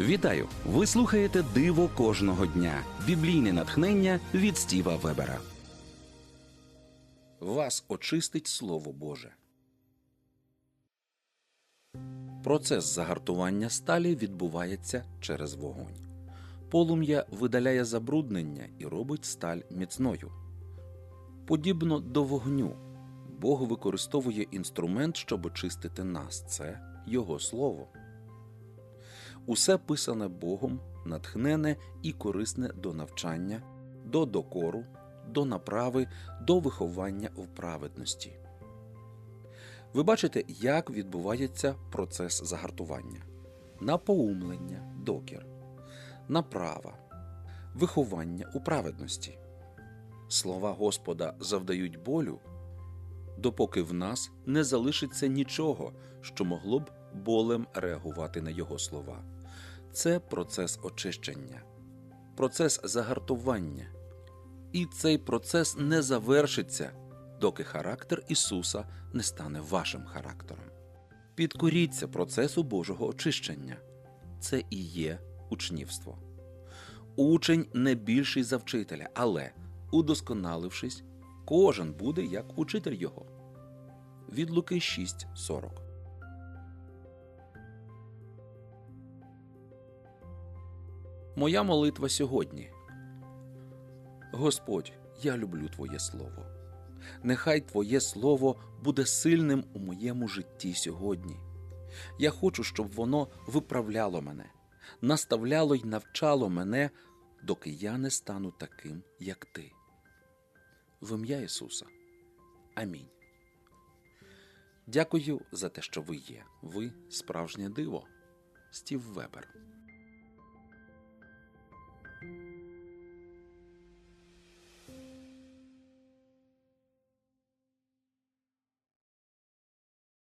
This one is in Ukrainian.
Вітаю! Ви слухаєте Диво кожного дня. Біблійне натхнення від Стіва Вебера. Вас очистить Слово Боже. Процес загартування сталі відбувається через вогонь. Полум'я видаляє забруднення і робить сталь міцною. Подібно до вогню, Бог використовує інструмент, щоб очистити нас. Це Його Слово. Усе писане Богом, натхнене і корисне до навчання, до докору, до направи, до виховання в праведності. Ви бачите, як відбувається процес загартування: напоумлення, докір, направа, виховання у праведності. Слова Господа завдають болю, допоки в нас не залишиться нічого, що могло б болем реагувати на його слова. Це процес очищення, процес загартування. І цей процес не завершиться, доки характер Ісуса не стане вашим характером. Підкоріться процесу Божого очищення. Це і є учнівство. Учень не більший за вчителя, але, удосконалившись, кожен буде як учитель його. Від Луки 6.40 Моя молитва сьогодні. Господь, я люблю Твоє Слово. Нехай Твоє Слово буде сильним у моєму житті сьогодні. Я хочу, щоб воно виправляло мене, наставляло й навчало мене, доки я не стану таким, як Ти. В ім'я Ісуса. Амінь. Дякую за те, що ви є. Ви справжнє диво. Стів Вебер.